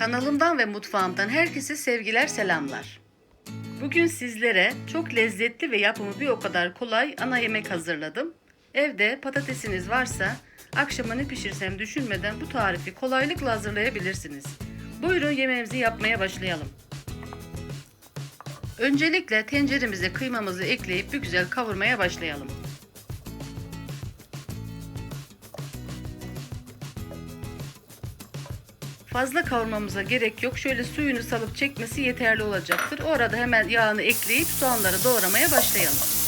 Kanalımdan ve mutfağımdan herkese sevgiler selamlar. Bugün sizlere çok lezzetli ve yapımı bir o kadar kolay ana yemek hazırladım. Evde patatesiniz varsa akşama ne pişirsem düşünmeden bu tarifi kolaylıkla hazırlayabilirsiniz. Buyurun yemeğimizi yapmaya başlayalım. Öncelikle tenceremize kıymamızı ekleyip bir güzel kavurmaya başlayalım. Fazla kavurmamıza gerek yok. Şöyle suyunu salıp çekmesi yeterli olacaktır. O arada hemen yağını ekleyip soğanları doğramaya başlayalım.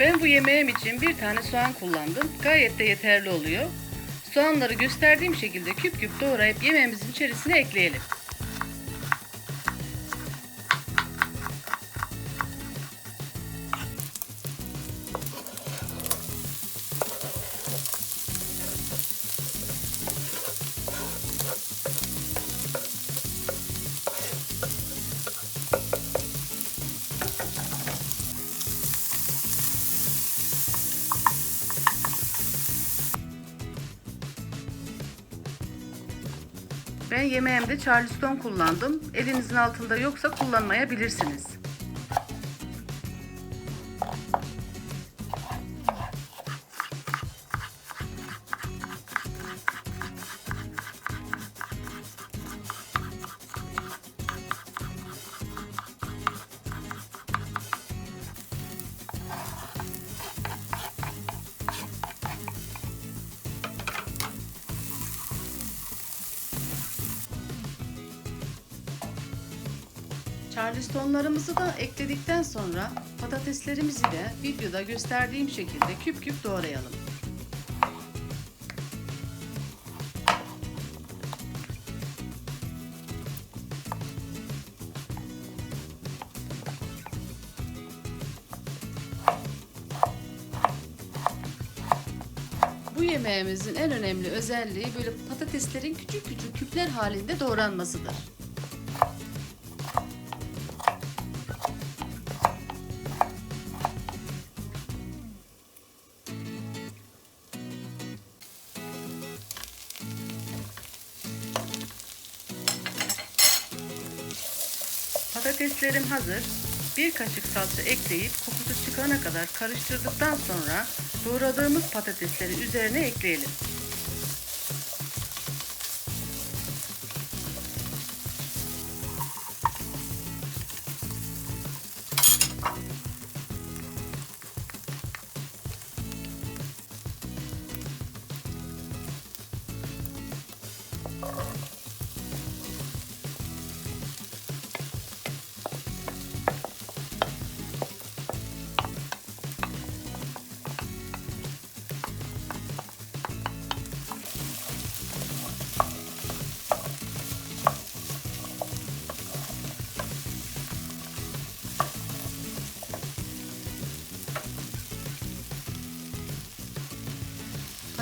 Ben bu yemeğim için bir tane soğan kullandım. Gayet de yeterli oluyor. Soğanları gösterdiğim şekilde küp küp doğrayıp yemeğimizin içerisine ekleyelim. Ben yemeğimde Charleston kullandım. Elinizin altında yoksa kullanmayabilirsiniz. Charlestonlarımızı da ekledikten sonra patateslerimizi de videoda gösterdiğim şekilde küp küp doğrayalım. Bu yemeğimizin en önemli özelliği böyle patateslerin küçük küçük küpler halinde doğranmasıdır. Patateslerim hazır. Bir kaşık salça ekleyip kokusu çıkana kadar karıştırdıktan sonra doğradığımız patatesleri üzerine ekleyelim.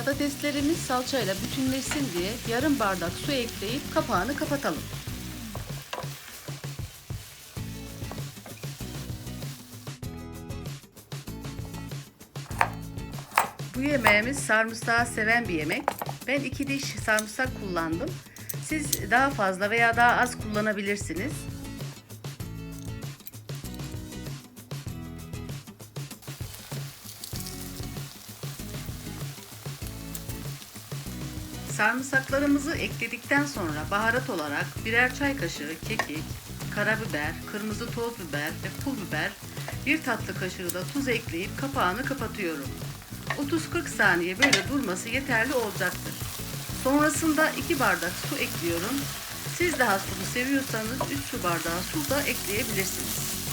Patateslerimiz salçayla bütünleşsin diye yarım bardak su ekleyip kapağını kapatalım. Bu yemeğimiz sarımsağı seven bir yemek. Ben iki diş sarımsak kullandım. Siz daha fazla veya daha az kullanabilirsiniz. Sarımsaklarımızı ekledikten sonra baharat olarak birer çay kaşığı kekik, karabiber, kırmızı toz biber ve pul biber, bir tatlı kaşığı da tuz ekleyip kapağını kapatıyorum. 30-40 saniye böyle durması yeterli olacaktır. Sonrasında 2 bardak su ekliyorum. Siz daha sulu seviyorsanız 3 su bardağı su da ekleyebilirsiniz.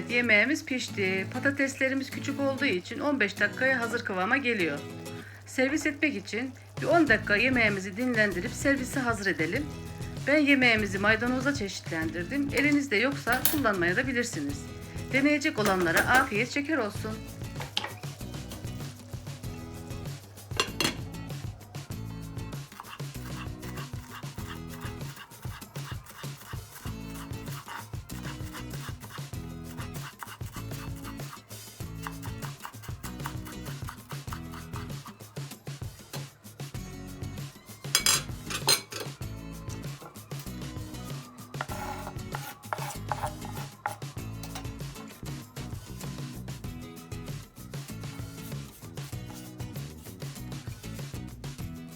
Evet yemeğimiz pişti. Patateslerimiz küçük olduğu için 15 dakikaya hazır kıvama geliyor. Servis etmek için bir 10 dakika yemeğimizi dinlendirip servise hazır edelim. Ben yemeğimizi maydanozla çeşitlendirdim. Elinizde yoksa kullanmaya da bilirsiniz. Deneyecek olanlara afiyet şeker olsun.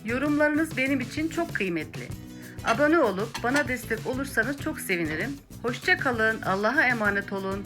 Yorumlarınız benim için çok kıymetli. Abone olup bana destek olursanız çok sevinirim. Hoşça kalın. Allah'a emanet olun.